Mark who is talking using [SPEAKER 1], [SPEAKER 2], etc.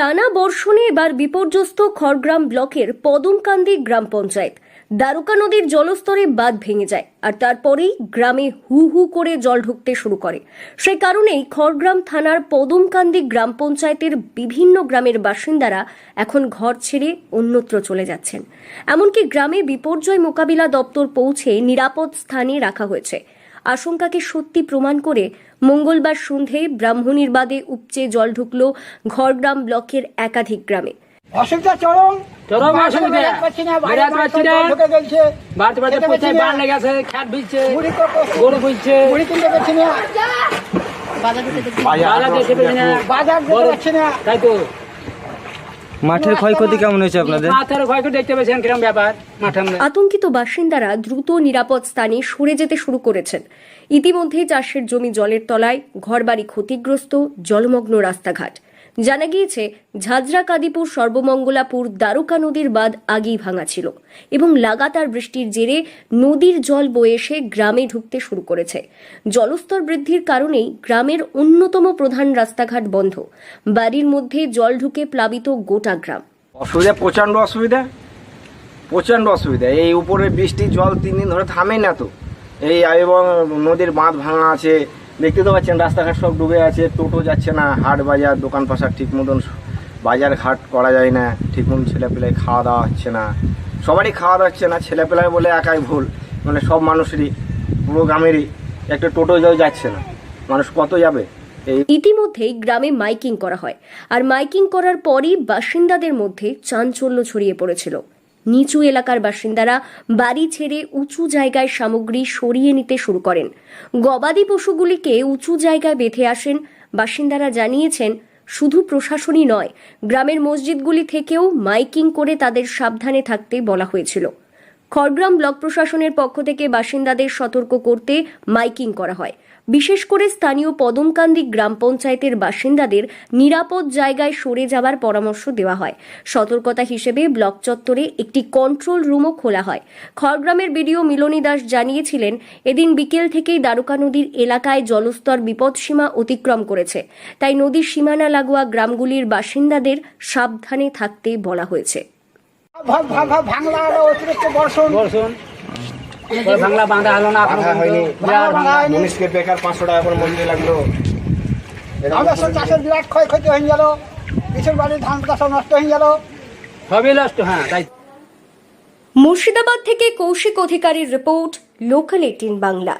[SPEAKER 1] টানা বর্ষণে এবার বিপর্যস্ত খড়গ্রাম ব্লকের পদমকান্দি গ্রাম পঞ্চায়েত। দ্বারকা নদীর জলস্তরে বাঁধ ভেঙে যায় আর তারপরেই গ্রামে হু হু করে জল ঢুকতে শুরু করে। সেই কারণেই খড়গ্রাম থানার পদমকান্দি গ্রাম পঞ্চায়েতের বিভিন্ন গ্রামের বাসিন্দারা এখন ঘর ছেড়ে অন্যত্র চলে যাচ্ছেন। এমনকি গ্রামে বিপর্যয় মোকাবিলা দপ্তর পৌঁছে নিরাপদ স্থানে রাখা হয়েছে। আশঙ্কাকে সত্যি প্রমাণ করে মঙ্গলবার সন্ধে ব্রাহ্মণীর বাদে উপচে জল ঢুকল ঘরগ্রাম ব্লকের একাধিক গ্রামে
[SPEAKER 2] অসুবিধা চরম
[SPEAKER 3] চরম অসুবিধা।
[SPEAKER 2] পারছি না।
[SPEAKER 3] বাড়তে বাড়তে। বান লেগেছে ভিজছে। গরু
[SPEAKER 2] মুড়ি কিনতে পারছি না,
[SPEAKER 3] বাজার দেখতে পেলি না
[SPEAKER 2] বাজার
[SPEAKER 3] বড়-
[SPEAKER 2] পারছি না।
[SPEAKER 3] তাই তো
[SPEAKER 4] মাঠের ক্ষয়ক্ষতি কেমন হয়েছে আপনাদের?
[SPEAKER 3] মাঠের ক্ষয়ক্ষতি দেখতে পেয়েছেন কীরকম ব্যাপার? মাঠের
[SPEAKER 1] আতঙ্কিত বাসিন্দারা দ্রুত নিরাপদ স্থানে সরে যেতে শুরু করেছেন। ইতিমধ্যে চাষের জমি জলের তলায় ঘরবাড়ি ক্ষতিগ্রস্ত জলমগ্ন রাস্তাঘাট। জানা গিয়েছে ঝাঁঝরা কাদিপুর সর্বমঙ্গলাপুর দ্বারকা নদীর বাঁধ আগেই ভাঙা ছিল এবং লাগাতার বৃষ্টির জেরে নদীর জল বয়ে এসে গ্রামে ঢুকতে শুরু করেছে। জলস্তর বৃদ্ধির কারণেই গ্রামের অন্যতম প্রধান রাস্তাঘাট বন্ধ। বাড়ির মধ্যে জল ঢুকে প্লাবিত গোটা গ্রাম।
[SPEAKER 5] অসুবিধা, প্রচণ্ড অসুবিধা প্রচণ্ড অসুবিধা। এই উপরে বৃষ্টির জল তিন দিন ধরে থামে না তো। এই এবং নদীর বাঁধ ভাঙা আছে দেখতে তো পাচ্ছেন, রাস্তাঘাট সব ডুবে আছে, টোটো যাচ্ছে না, হাট বাজার, দোকান পাশার ঠিক মতন বাজার ঘাট করা যায় না, ঠিক মতন ছেলেপেলায় খাওয়া দাওয়া হচ্ছে না। সবারই খাওয়া দাওয়া হচ্ছে না ছেলেপেলায় বলে একাই ভুল। মানে সব মানুষেরই, পুরো গ্রামেরই, একটা টোটো যাচ্ছে না। মানুষ কত যাবে?
[SPEAKER 1] ইতিমধ্যেই গ্রামে মাইকিং করা হয়, আর মাইকিং করার পরই বাসিন্দাদের মধ্যে চাঞ্চল্য ছড়িয়ে পড়েছিল। নিচু এলাকার বাসিন্দারা বাড়ি ছেড়ে উঁচু জায়গায় সামগ্রী সরিয়ে নিতে শুরু করেন। গবাদি পশুগুলিকে উঁচু জায়গায় বেঁধে আসেন। বাসিন্দারা জানিয়েছেন, শুধু প্রশাসনই নয়, গ্রামের মসজিদগুলি থেকেও মাইকিং করে তাদের সাবধানে থাকতে বলা হয়েছিল। খড়গ্রাম ব্লক প্রশাসনের পক্ষ থেকে বাসিন্দাদের সতর্ক করতে মাইকিং করা হয়। বিশেষ করে স্থানীয় পদমকান্দি গ্রাম পঞ্চায়েতের বাসিন্দাদের নিরাপদ জায়গায় সরে যাবার পরামর্শ দেওয়া হয়। সতর্কতা হিসেবে ব্লক চত্বরে একটি কন্ট্রোল রুমও খোলা হয়। খড়গ্রামের বিডিও মিলনী দাস জানিয়েছিলেন, এদিন বিকেল থেকেই দ্বারকা নদীর এলাকায় জলস্তর বিপদসীমা অতিক্রম করেছে। তাই নদীর সীমানা লাগোয়া গ্রামগুলির বাসিন্দাদের সাবধানে থাকতে বলা হয়েছে।
[SPEAKER 2] ভাঙলা অতিরিক্ত বর্ষণ
[SPEAKER 3] বর্ষণ পরে ভাঙলা বাঁধা হলো না
[SPEAKER 5] বাঁধা হয়নি।
[SPEAKER 3] পর্যন্ত।
[SPEAKER 2] ভাঙা
[SPEAKER 3] ভাঙলা।
[SPEAKER 2] হয়নি।
[SPEAKER 5] মনীষকে বেকার পাঁচশো টাকা করে মজুরি লাগল
[SPEAKER 2] আমাদের সব চাষের বিরাট ক্ষয়ক্ষতি হয়ে গেল পিছন বাড়ির ধান চাষ নষ্ট হয়ে গেল
[SPEAKER 3] সবই নষ্ট হ্যাঁ তাই
[SPEAKER 1] মুর্শিদাবাদ থেকে কৌশিক অধিকারীর রিপোর্ট লোকাল এইটিন বাংলা